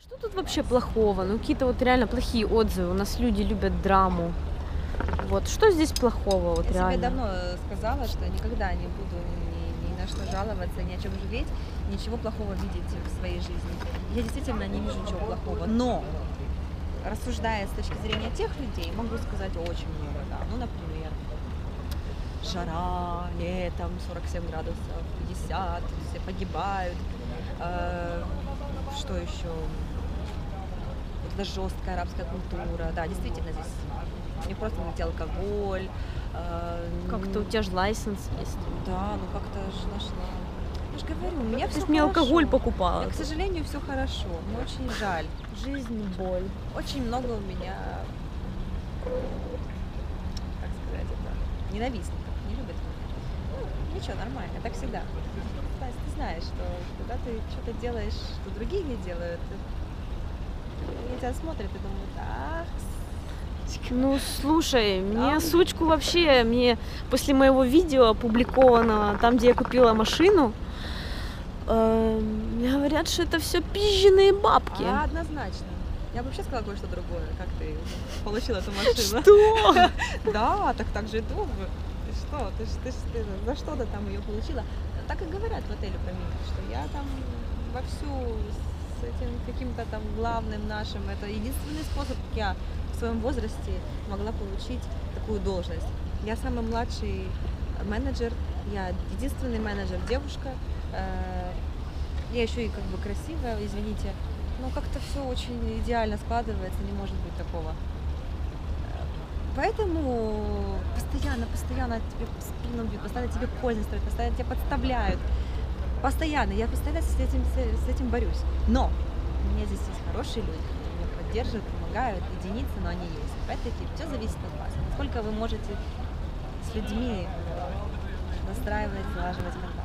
Что тут вообще плохого? Ну, какие-то вот реально плохие отзывы. У нас люди любят драму. Вот, что здесь плохого, вот Я реально? себе давно э, сказала, что никогда не буду ни, ни на что жаловаться, ни о чем жалеть, ничего плохого видеть в своей жизни. Я действительно не вижу ничего плохого. Но, рассуждая с точки зрения тех людей, могу сказать очень много, да. Ну, например, жара, летом 47 градусов, 50, все погибают. Э, Что еще? Вот эта жесткая арабская культура. Да, действительно, здесь не просто найти алкоголь. э, Как-то у тебя же лайсенс есть. Да, ну как-то же нашла. Я же говорю, у меня То все есть мне алкоголь покупала. К сожалению, все хорошо. Мне очень жаль. Жизнь, боль. Очень много у меня, как сказать это, ненавистников, ничего, нормально, так всегда. Стас, ты знаешь, что когда ты что-то делаешь, что другие не делают, они тебя смотрят и думают, ах, Ну, слушай, мне сучку вообще, мне после моего видео опубликованного, там, где я купила машину, э, говорят, что это все пизженные бабки. а, однозначно. Я бы вообще сказала кое-что другое, как ты получила эту машину. Что? Да, так так же и думаю. Ты что, ты, ж- ты, ты за что-то там ее получила. Так и говорят в отеле про меня, что я там вовсю с этим каким-то там главным нашим. Это единственный способ, как я в своем возрасте могла получить такую должность. Я самый младший менеджер, я единственный менеджер девушка. Э, Я еще и как бы красивая, извините. Но как-то все очень идеально складывается, не может быть такого. Поэтому постоянно, постоянно тебе спину бьют, постоянно тебе козни строят, постоянно тебя подставляют. Постоянно. Я постоянно с этим, с, этим борюсь. Но у меня здесь есть хорошие люди, которые меня поддерживают, помогают, единицы, но они есть. Опять-таки, все зависит от вас. Насколько вы можете с людьми настраивать, налаживать контакт.